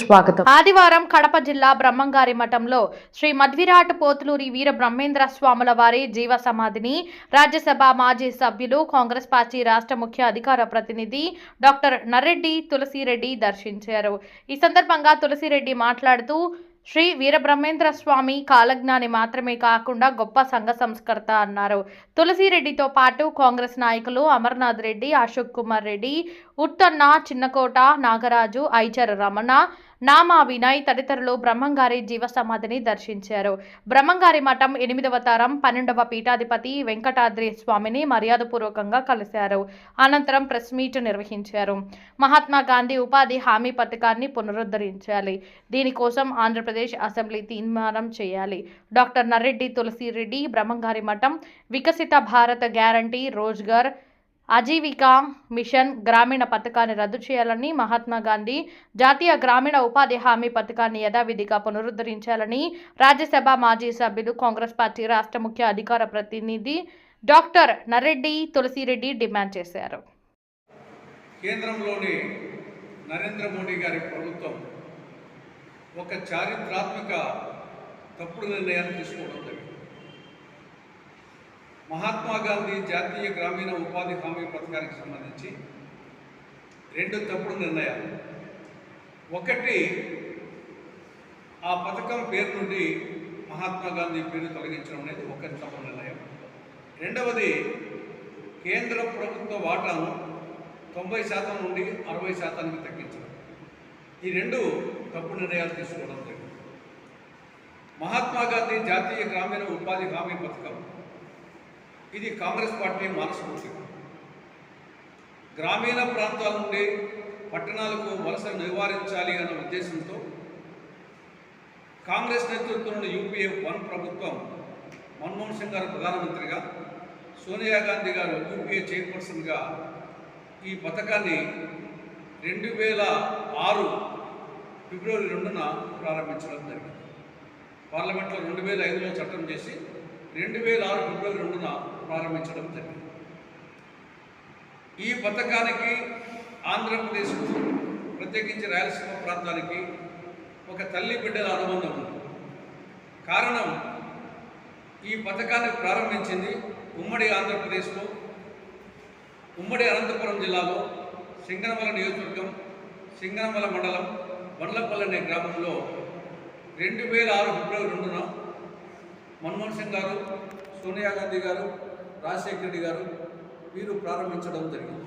స్వాగతం. ఆదివారం కడప జిల్లా బ్రహ్మంగారి మఠంలో శ్రీ మధ్విరాట్ పోతులూరి వీర బ్రహ్మేంద్ర స్వాముల వారి జీవ సమాధిని రాజ్యసభ మాజీ సభ్యులు కాంగ్రెస్ పార్టీ రాష్ట్ర ముఖ్య అధికార ప్రతినిధి డాక్టర్ నర్రెడ్డి తులసిరెడ్డి దర్శించారు. ఈ సందర్భంగా తులసిరెడ్డి మాట్లాడుతూ శ్రీ వీరబ్రహ్మేంద్ర స్వామి కాలజ్ఞాని మాత్రమే కాకుండా గొప్ప సంఘ సంస్కర్త అన్నారు. తులసిరెడ్డితో పాటు కాంగ్రెస్ నాయకులు అమర్నాథ్ రెడ్డి అశోక్ కుమార్ రెడ్డి ఉత్తన్న చిన్నకోట నాగరాజు ఐచర్ రమణ నామా వినయ్ తదితరులు బ్రహ్మంగారి జీవ సమాధిని దర్శించారు. బ్రహ్మంగారి మఠం ఎనిమిదవ తరం పన్నెండవ పీఠాధిపతి వెంకటాద్రి స్వామిని మర్యాదపూర్వకంగా కలిశారు. అనంతరం ప్రెస్ మీట్ నిర్వహించారు. మహాత్మా గాంధీ ఉపాధి హామీ పథకాన్ని పునరుద్ధరించాలి. దీనికోసం ఆంధ్రప్రదేశ్ అసెంబ్లీ తీర్మానం చేయాలి. డాక్టర్ నర్రెడ్డి తులసిరెడ్డి బ్రహ్మంగారి మఠం వికసిత భారత గ్యారంటీ రోజ్గార్ ఆజీవిక మిషన్ గ్రామీణ పథకాన్ని రద్దు చేయాలని మహాత్మా గాంధీ జాతీయ గ్రామీణ ఉపాధి హామీ పథకాన్ని యథావిధిగా పునరుద్ధరించాలని రాజ్యసభ మాజీ సభ్యులు కాంగ్రెస్ పార్టీ రాష్ట్ర ముఖ్య అధికార ప్రతినిధి డాక్టర్ నర్రెడ్డి తులసిరెడ్డి డిమాండ్ చేశారు. కేంద్రంలోని నరేంద్ర మోడీ గారి ప్రభుత్వం ఒక చారిత్రాత్మక తప్పుడు నిర్ణయాన్ని తీసుకోవడం జరిగింది మహాత్మా గాంధీ జాతీయ గ్రామీణ ఉపాధి హామీ పథకానికి సంబంధించి రెండు తప్పుడు నిర్ణయాలు. ఒకటి ఆ పథకం పేరు నుండి మహాత్మా గాంధీ పేరు తొలగించడం అనేది ఒకటి తప్పుడు నిర్ణయం. రెండవది కేంద్ర ప్రభుత్వ వాటాను తొంభై శాతం నుండి అరవై శాతానికి తగ్గించడం. ఈ రెండు తప్పుడు నిర్ణయాలు తీసుకోవడం జరిగింది. మహాత్మా గాంధీ జాతీయ గ్రామీణ ఉపాధి హామీ పథకం ఇది కాంగ్రెస్ పార్టీ మనస్ఫూర్తి గ్రామీణ ప్రాంతాల నుండి పట్టణాలకు వలస నివారించాలి అన్న ఉద్దేశంతో కాంగ్రెస్ నేతృత్వంలోని యూపీఏ వన్ ప్రభుత్వం మన్మోహన్ సింగ్ గారు ప్రధానమంత్రిగా సోనియా గాంధీ గారు యూపీఏ చైర్పర్సన్గా ఈ పథకాన్ని రెండు వేల ఆరు ఫిబ్రవరి రెండున ప్రారంభించడం జరిగింది. పార్లమెంట్లో రెండు వేల ఐదులో చట్టం చేసి రెండు వేల ఆరు ఫిబ్రవరి రెండున ప్రారంభించడం జరిగింది. ఈ పథకానికి ఆంధ్రప్రదేశ్కు ప్రత్యేకించి రాయలసీమ ప్రాంతానికి ఒక తల్లి బిడ్డల అనుబంధం ఉంది. కారణం ఈ పథకాన్ని ప్రారంభించింది ఉమ్మడి ఆంధ్రప్రదేశ్లో ఉమ్మడి అనంతపురం జిల్లాలో సింగనమల నియోజకవర్గం సింగనమల మండలం బండ్లపల్లి అనే గ్రామంలో రెండు వేల ఆరు ఫిబ్రవరి రెండున మన్మోహన్ సింగ్ గారు సోనియా గాంధీ గారు రాజశేఖర రెడ్డి గారు వీరు ప్రారంభించడం జరిగింది.